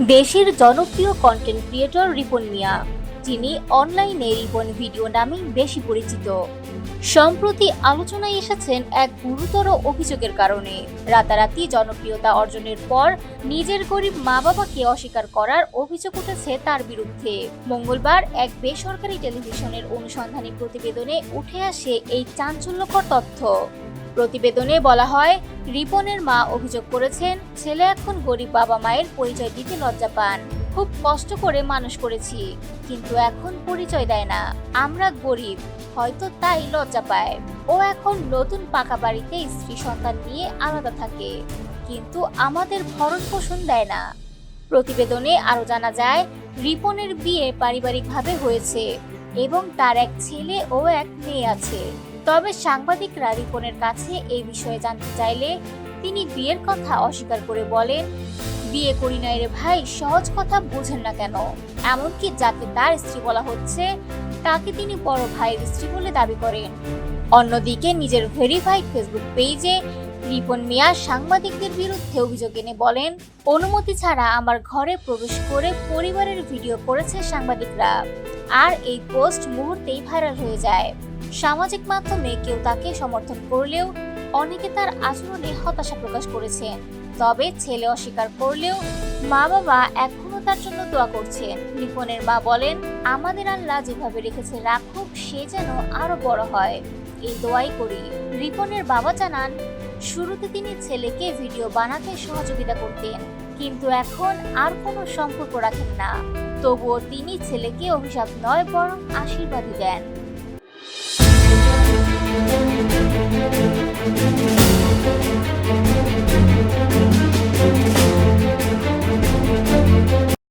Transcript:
দেশের জনপ্রিয় content creator Ripon মিয়া। যিনি অনলাইনে রিপন ভিডিও নামেই বেশি পরিচিত। সম্প্রতি আলোচনায় এসেছেন এক গুরুতর অভিযোগের কারণে। রাতারাতি জনপ্রিয়তা অর্জনের পর নিজের গরিব মা বাবাকে অস্বীকার করার অভিযোগ উঠেছে তার বিরুদ্ধে। মঙ্গলবার এক বেসরকারি টেলিভিশনের অনুসন্ধানী প্রতিবেদনে উঠে আসে এই চাঞ্চল্যকর তথ্য। প্রতিবেদনে বলা হয়, রিপনের মা অভিযোগ করেছেন, ছেলে এখন গরিব বাবা মায়ের পরিচয় দিতে লজ্জা পান। খুব কষ্ট করে মানুষ করেছি, কিন্তু এখন পরিচয় দেয় না। আমরা গরিব, হয়তো তাই লজ্জা পায়। ও এখন নতুন পাকা বাড়িতে স্ত্রী সন্তান নিয়ে আলাদা থাকে, কিন্তু আমাদের ভরণ পোষণ দেয় না। প্রতিবেদনে আরও জানা যায়, রিপনের বিয়ে পারিবারিকভাবে হয়েছে এবং তার এক ছেলে ও এক মেয়ে আছে। তবে সাংবাদিকরা রিপনের কাছে এই বিষয়ে জানতে চাইলে তিনি বিয়ের কথা অস্বীকার করে বলেন, বিয়ে করি নাই রে ভাই, সহজ কথা বোঝেন না কেন। এমনকি যাকে তার স্ত্রী বলা হচ্ছে, তাকে তিনি বড় ভাইয়ের স্ত্রী বলে দাবি করেন। অন্যদিকে নিজের ভেরিফাইড ফেসবুক পেজে রিপন মিয়া সাংবাদিকদের বিরুদ্ধে অভিযোগ এনে বলেন, অনুমতি ছাড়া আমার ঘরে প্রবেশ করে পরিবারের ভিডিও করেছে সাংবাদিকরা। আর এই পোস্ট মুহূর্তেই ভাইরাল হয়ে যায়। সামাজিক মাধ্যমে কেউ তাকে সমর্থন করলেও অনেকে তার আচরণে হতাশা প্রকাশ করেছে। তবে ছেলে অস্বীকার করলেও মা বাবা এখনও তার জন্য দোয়া করছে। রিপনের মা বলেন, আমাদের আল্লাহ যেভাবে রেখেছে রাখুক, সে যেন আরও বড় হয়। এই দোয়াই করি। রিপনের বাবা জানান, শুরুতে তিনি ছেলেকে ভিডিও বানাতে সহযোগিতা করতেন, কিন্তু এখন আর কোনো সম্পর্ক রাখেন না। তবুও তিনি ছেলেকে অভিশাপ নয়, বরং আশীর্বাদই দেন। Música